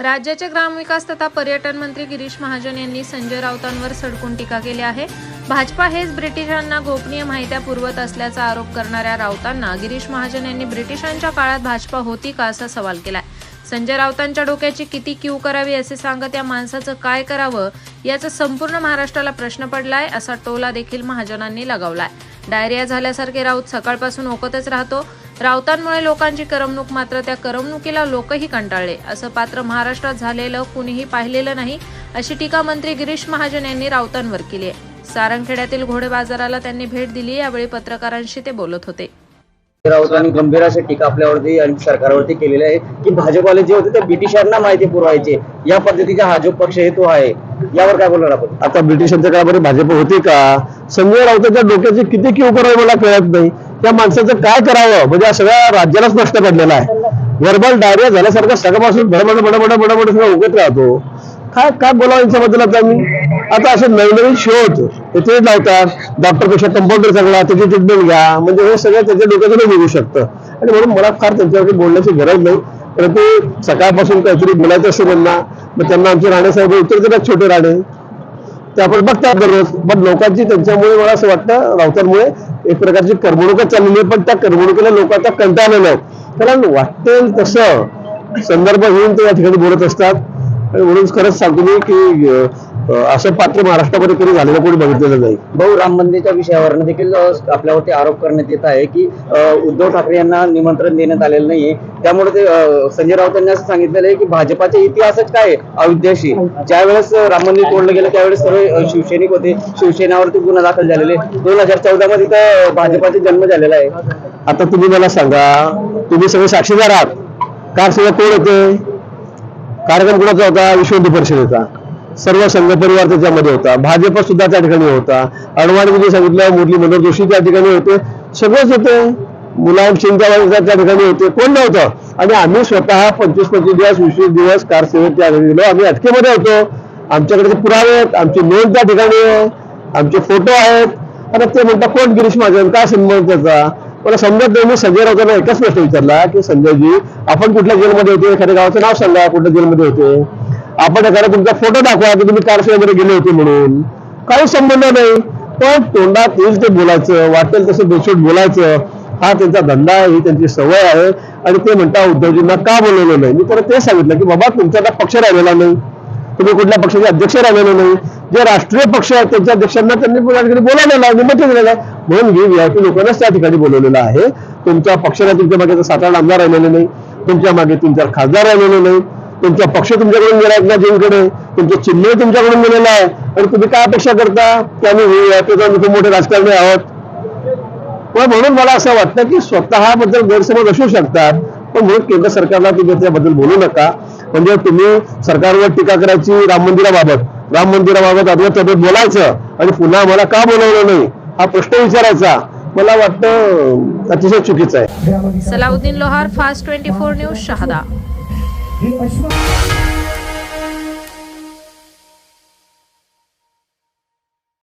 राज्याचे ग्रामविकास तथा पर्यटन मंत्री गिरीश महाजन यांनी संजय राऊतांवर सडकून टीका केली आहे. भाजपा हेच ब्रिटिशांना गोपनीय माहित्या पुरवत असल्याचा आरोप करणाऱ्या राऊतांना गिरीश महाजन यांनी ब्रिटिशांच्या काळात भाजपा होती का असा सवाल केलाय. संजय राऊतांच्या डोक्याची किती क्यू करावी असे सांगत या माणसाचं काय करावं याचा संपूर्ण महाराष्ट्राला प्रश्न पडलाय असा टोला देखील महाजनांनी लगावलाय. डायरिया झाल्यासारखे राऊत सकाळपासून ओकतच राहतो. राऊतांमुळे लोकांची करमणूक मात्र त्या करमणुकीला लोकही कंटाळले. असं पात्र महाराष्ट्रात झालेलं कुणीही पाहिलेलं नाही अशी टीका मंत्री गिरीश महाजन यांनी राऊतांवर केली आहे. सारंगखेड्यातील घोडे बाजाराला त्यांनी भेट दिली यावेळी पत्रकारांशी ते बोलत होते. राऊतांनी गंभीर अशी टीका आपल्यावरती आणि सरकारवरती केलेली आहे की भाजपवाले जे होते ते ब्रिटिशांना माहिती पुरवायचे. या पद्धतीचा हा जो पक्ष आहे तो आहे यावर काय बोलणार आपण? आता ब्रिटिशांच्या काळामध्ये भाजप होती का? संजय राऊतांच्या डोक्याची किती किव करावं मला कळत नाही. त्या माणसाचं काय करावं? म्हणजे हा सगळ्या राज्याला स्पष्ट पडलेला आहे. वर्बल डायरिया झाल्यासारखं सगळ्यापासून बडबड बडबड बडबड सगळं उगत राहतो. काय काय बोलावं यांच्याबद्दल आता मी? आता असे नवीन शोध ते लावतात डॉक्टरपेक्षा कंपाऊंडर चांगला त्याची ट्रीटमेंट घ्या. म्हणजे हे सगळं त्याच्या डोक्यातून निघू शकतं. आणि म्हणून मला फार त्यांच्यावरती बोलण्याची गरज नाही. परंतु सकाळपासून काहीतरी बोलायचं असतं त्यांना मग त्यांना आमचे राणेसाहेब उत्तर देतात छोटे राणे? ते आपण बघतात दररोज. पण लोकांची त्यांच्यामुळे मला असं वाटतं राऊतांमुळे एक प्रकारची करमणुका चाललेली आहे पण त्या करमणुकीला लोक आता कंटाळलेले आहेत. कारण वाटेल तसं संदर्भ घेऊन ते या ठिकाणी बोलत असतात. आणि म्हणून खरंच सांगतो मी की असं पात्र महाराष्ट्रामध्ये कधी झालेलं कोणी बघितलेलं नाही. भाऊ राम मंदिरच्या विषयावर देखील आपल्यावरती आरोप करण्यात येत आहे की उद्धव ठाकरे यांना निमंत्रण देण्यात आलेलं नाहीये. त्यामुळे ते संजय राऊत यांनी असं सांगितलेलं आहे की भाजपाचा इतिहासच काय अयोध्याशी ज्यावेळेस अ, राम मंदिर तोडलं गेलं त्यावेळेस सर्व शिवसैनिक होते. शिवसेनावरती गुन्हा दाखल झालेले. दोन हजार चौदा मध्ये तर भाजपाचा जन्म झालेला आहे. आता तुम्ही मला सांगा तुम्ही सगळे साक्षीदार आहात. कार सगळं कोण होते? कार्यक्रम कोणाचा होता? विश्व हिंदू परिषदेचा सर्व संघ परिवार त्याच्यामध्ये होता. भाजप सुद्धा त्या ठिकाणी होता. अडवाणी म्हणजे सांगितलं मुरली मनोहर जोशी त्या ठिकाणी होते. सगळेच होते. मुलायम सिंग त्या ठिकाणी होते. कोण नव्हतं? आणि आम्ही स्वतः पंचवीस पंचवीस दिवस वीस दिवस कार सेवेत त्या ठिकाणी गेलो. आम्ही अटकेमध्ये होतो. आमच्याकडे पुरावे आहेत. आमची नोंद त्या ठिकाणी आहे. आमचे फोटो आहेत. आणि ते म्हणतात कोण गिरीश महाजन? काय संबंध त्याचा? मला समजत नाही मी संजय राऊतांना एकच प्रश्न विचारला की संजयजी आपण कुठल्या जेलमध्ये होते? एखाद्या गावाचं नाव सांगा. कुठल्या जेलमध्ये होते? आपण एखादा तुमचा फोटो दाखवा की तुम्ही कार वगैरे गेले होते म्हणून. काही संबंध नाही. पण तोंडात येईल ते बोलायचं वाटेल तसं बेशूट बोलायचं हा त्यांचा धंदा आहे ही त्यांची सवय आहे. आणि ते म्हणता उद्धवजींना का बोलवलं नाही? मी परत ते सांगितलं की बाबा तुमचा आता पक्ष राहिलेला नाही. तुम्ही कुठल्या पक्षाचे अध्यक्ष राहिलेले नाही. जे राष्ट्रीय पक्ष आहेत त्यांच्या अध्यक्षांना त्यांनी ठिकाणी बोलावलेला आहे दिलेलं आहे. म्हणून मी व्हीआयपी लोकांनाच त्या ठिकाणी बोलवलेलं आहे. तुमच्या पक्षाला तुमच्या मागे सात आठ आमदार राहिलेले नाही. तुमच्या मागे तीन चार खासदार राहिलेले नाही. तुमचा पक्ष तुमच्याकडून गेला एकनाथजींकडे तुमचं चिन्ह तुमच्याकडून गेलेलं आहे. आणि तुम्ही काय अपेक्षा करता? की आम्ही व्हीआयपी खूप मोठे राजकारणी आहोत. पण म्हणून मला असं वाटतं की स्वतःबद्दल गैरसमज असू शकतात. पण म्हणून केंद्र सरकारला तुम्ही त्याबद्दल बोलू नका. म्हणजे तुम्ही सरकारवर टीका करायची राम मंदिराबाबत. राम मंदिराबाबत अद्वैत तब्येत बोलायचं. आणि पुन्हा मला का बोलवलं नाही? हा प्रश्न विचारायचा. मला वाटतं अतिशय चुकीचं आहे. Salauddin Lohar fast twenty four news Shahada. हे अश्व